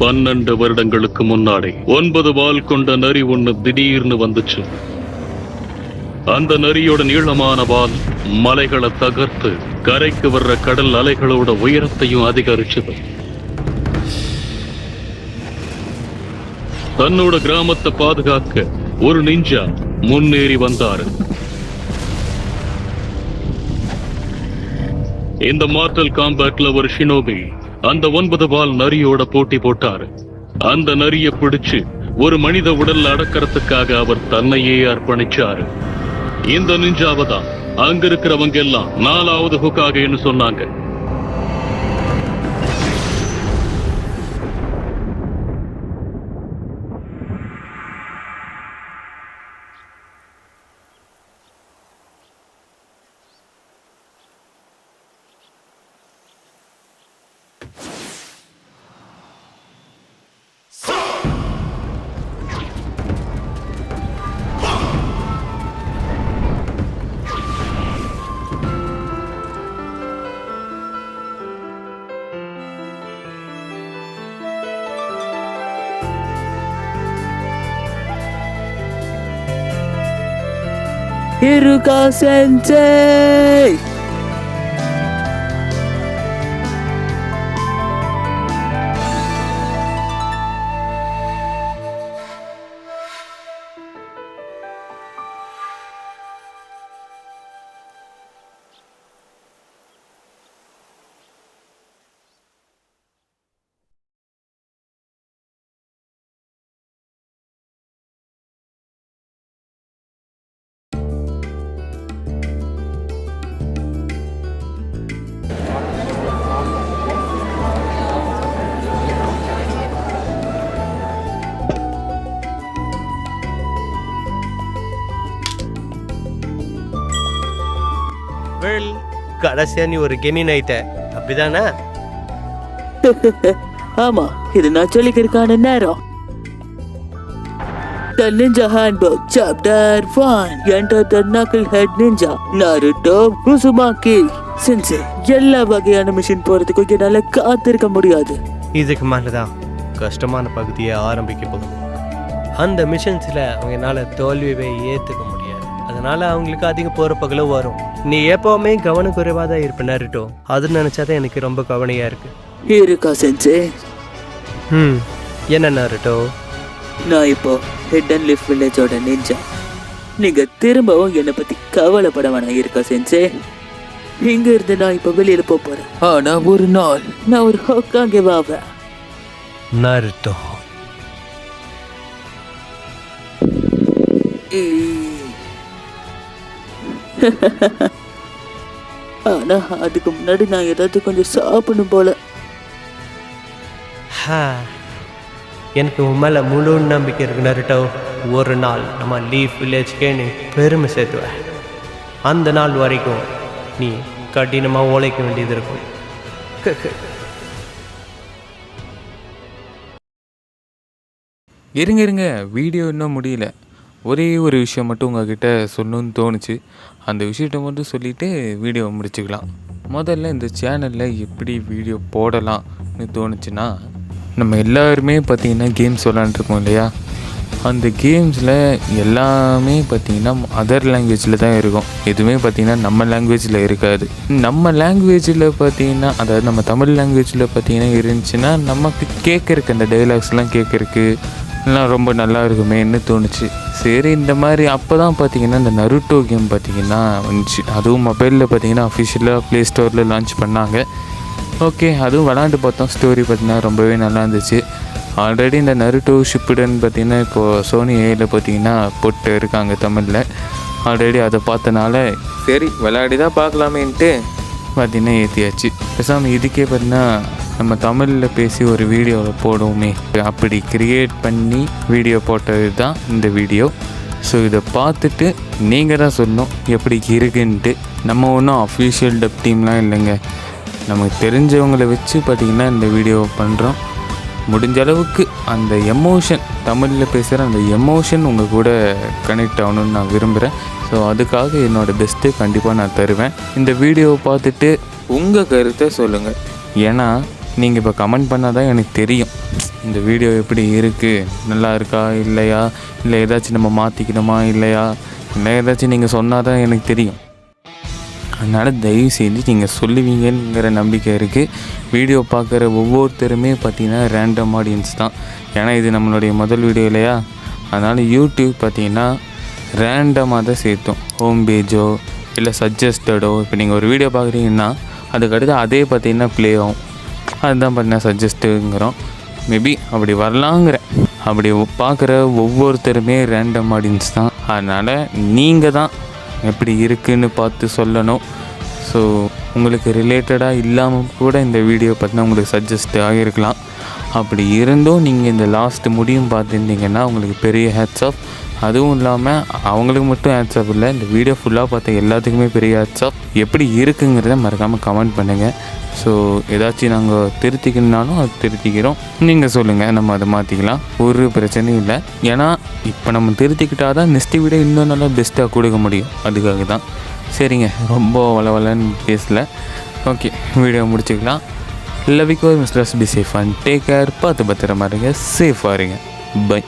பன்னெண்டு வருடங்களுக்கு முன்னாடி ஒன்பது வால் கொண்ட நரி ஒன்று திடீர்னு வந்துச்சு. அந்த நரியோட நீளமான வால் மலைகளை தகர்த்து கரைக்கு வர்ற கடல் அலைகளோட உயரத்தையும் அதிகரிச்சது. தன்னோட கிராமத்தை பாதுகாக்க ஒரு நிஞ்சா முன்னேறி வந்தாரு. இந்த மார்டல் காம்பேட்ல ஒரு ஷினோபி அந்த ஒன்பது பால் நரியோட போட்டி போட்டாரு. அந்த நரிய பிடிச்சு ஒரு மனித உடல் அடக்கறதுக்காக அவர் தன்னையே அர்ப்பணிச்சாரு. இந்த நிஞ்சாவை தான் அங்க இருக்கிறவங்க எல்லாம் நாலாவது ஹுக்காகன்னு சொன்னாங்க. イルカ先生。வெல் கடைசியா நீ ஒரு கெனின் ஆயிட்ட. அப்படிதானே? ஆமா இது நான் சொல்லிக்கிறதுக்கான நேரம். The Ninja Handbook Chapter 1 Enter the Knucklehead Ninja Naruto Uzumaki. Sensei எல்லா வகையான மிஷின் போறதுக்கும் என்னால காத்திருக்க முடியாது. இதுக்கு மேலதான் கஷ்டமான பகுதியை ஆரம்பிக்க போகுது. அந்த மிஷன்ஸ்ல அவங்கனால தோல்வியை ஏத்துக்க முடியாது. அதனால அவங்களுக்கு அதிக போறப்பகளும் வரும். நீ எப்பவுமே கவனக்குறைவா தான் இருப்ப நருட்டோ அது நினைச்சாதான் எனக்கு ரொம்ப கவனையா இருக்கு. இருக்கா சென்சே ம் என்ன நருட்டோ நான் இப்போ ஹிடன் லிஃப் வில்லேஜோட நிஞ்சா நீங்க திரும்பவும் என்னை பத்தி கவலைப்பட வேணாம் இருக்கா சென்சே இங்க இருந்து நான் இப்போ வெளியில போக போறேன். ஆனா ஒரு நாள் நான் ஒரு ஹோக்காங்கே வாவேன். நருட்டோ ஆனா அதுக்கு முன்னாடி நான் ஏதாவது கொஞ்சம் சாப்பிடணும் போல. ஹா. எனக்கு உன் மேல முழு நம்பிக்கை இருக்கு நருட்டோ. ஒரு நாள் நம்ம லீஃப் வில்லேஜ்க்கே நீ பெருமை சேர்த்துவ. அந்த நாள் வரைக்கும் நீ கடினமாக உழைக்க வேண்டியது இருக்கும். இருங்க இருங்க. வீடியோ இன்னும் முடியல. ஒரே ஒரு விஷயம் மட்டும் உங்ககிட்ட சொல்லணும்னு தோணுச்சு. அந்த விஷயத்த மட்டும் சொல்லிவிட்டு வீடியோ முடிச்சுக்கலாம். முதல்ல இந்த சேனலில் எப்படி வீடியோ போடலாம்னு தோணுச்சுன்னா நம்ம எல்லாருமே பார்த்திங்கன்னா கேம்ஸ் விளாண்டுருக்கோம் இல்லையா? அந்த கேம்ஸில் எல்லாமே பார்த்திங்கன்னா அதர் லாங்குவேஜில் தான் இருக்கும். எதுவுமே பார்த்திங்கன்னா நம்ம லாங்குவேஜில் இருக்காது. நம்ம லாங்குவேஜில் பார்த்திங்கன்னா அதாவது நம்ம தமிழ் லாங்குவேஜில் பார்த்திங்கன்னா இருந்துச்சுன்னா நமக்கு கேட்குறக்கு அந்த டைலாக்ஸ்லாம் கேட்குறக்கு எல்லாம் ரொம்ப நல்லா இருக்குமேன்னு தோணுச்சு. சரி இந்த மாதிரி அப்போ தான் பார்த்தீங்கன்னா இந்த நருட்டோ கேம் பார்த்தீங்கன்னா வந்துச்சு. அதுவும் மொபைலில் பார்த்தீங்கன்னா அஃபிஷியலாக ப்ளே ஸ்டோரில் லான்ச் பண்ணாங்க. ஓகே அதுவும் விளாண்டு பார்த்தோம். ஸ்டோரி பார்த்தீங்கன்னா ரொம்பவே நல்லா இருந்துச்சு. ஆல்ரெடி இந்த நருட்டோ ஷிப்புடன் பார்த்திங்கன்னா இப்போது சோனி ஏயில் பார்த்தீங்கன்னா போட்டு இருக்காங்க தமிழில். ஆல்ரெடி அதை பார்த்தனால சரி விளையாடி தான் பார்க்கலாமேன்ட்டு பார்த்தீங்கன்னா ஏற்றியாச்சு பேசாமல் இதுக்கே பார்த்தீங்கன்னா நம்ம தமிழில் பேசி ஒரு வீடியோவில் போடுவோமே. அப்படி கிரியேட் பண்ணி வீடியோ போட்டது தான் இந்த வீடியோ ஸோ இதை பார்த்துட்டு நீங்கள் தான் சொல்லணும் எப்படி இருக்குன்ட்டு. நம்ம ஒன்றும் அஃபிஷியல் டப் டீம்லாம் இல்லைங்க. நமக்கு தெரிஞ்சவங்கள வச்சு பார்த்திங்கன்னா இந்த வீடியோ பண்ணுறோம் முடிஞ்ச அளவுக்கு அந்த எமோஷன் தமிழில் பேசுகிற அந்த எமோஷன் உங்கள் கூட கனெக்ட் ஆகணும்னு நான் விரும்புகிறேன் ஸோ அதுக்காக என்னோடய பெஸ்ட்டு கண்டிப்பாக நான் தருவேன். இந்த வீடியோவை பார்த்துட்டு உங்கள் கருத்தை சொல்லுங்கள் ஏன்னா நீங்கள் இப்போ கமெண்ட் பண்ணால் தான் எனக்கு தெரியும். இந்த வீடியோ எப்படி இருக்குது நல்லா இருக்கா? இல்லையா? இல்லை ஏதாச்சும் நம்ம மாற்றிக்கணுமா இல்லையா? இல்லை ஏதாச்சும் நீங்கள் சொன்னால் தான் எனக்கு தெரியும். அதனால் தயவு செஞ்சு நீங்கள் சொல்லுவீங்கங்கிற நம்பிக்கை இருக்குது வீடியோ பார்க்குற ஒவ்வொருத்தருமே பார்த்தீங்கன்னா ரேண்டம் ஆடியன்ஸ் தான். ஏன்னா இது நம்மளுடைய முதல் வீடியோ இல்லையா? அதனால் யூடியூப் பார்த்தீங்கன்னா ரேண்டமாக தான் சேர்த்தோம். ஹோம் பேஜோ இல்லை சஜஸ்டடோ இப்போ நீங்கள் ஒரு வீடியோ பார்க்குறீங்கன்னா அதுக்கடுத்து அதே பார்த்தீங்கன்னா ப்ளே ஆகும். அதுதான் பார்த்தீங்கன்னா சஜஸ்ட்டுங்கிறோம் மேபி அப்படி வரலாங்கிறேன் அப்படி பார்க்குற ஒவ்வொருத்தருமே ரேண்டம் ஆடியன்ஸ் தான். அதனால் நீங்கள் தான் எப்படி இருக்குதுன்னு பார்த்து சொல்லணும். ஸோ உங்களுக்கு ரிலேட்டடாக இல்லாமல் கூட இந்த வீடியோ பார்த்தீங்கன்னா உங்களுக்கு சஜஸ்ட் ஆகியிருக்கலாம். அப்படி இருந்தும் நீங்கள் இந்த லாஸ்ட் முடியும் பார்த்துருந்தீங்கன்னா உங்களுக்கு பெரிய ஹேட்ஸ் ஆஃப் அதுவும் இல்லாமல் அவங்களுக்கு மட்டும் ஹேட்ஸ் இல்லை. இந்த வீடியோ ஃபுல்லாக பார்த்த எல்லாத்துக்குமே பெரிய ஹேட்ஸ் எப்படி இருக்குங்கிறத மறக்காமல் கமெண்ட் பண்ணுங்கள் ஸோ ஏதாச்சும் நாங்கள் திருத்திக்கணும்னாலும் அது திருத்திக்கிறோம். நீங்கள் சொல்லுங்கள் நம்ம அதை மாற்றிக்கலாம் ஒரு பிரச்சனையும் இல்லை. ஏன்னா இப்போ நம்ம திருத்திக்கிட்டால் தான் நெக்ஸ்ட்டு வீடியோ இன்னும் நல்லா பெஸ்ட்டாக கொடுக்க முடியும். அதுக்காக தான். சரிங்க ரொம்ப வளவலன்னு பேசல. ஓகே வீடியோ முடிச்சுக்கலாம். Love you misters be safe and take care பார்த்து பத்திரமா இருங்க. சேஃபாக இருங்க. பை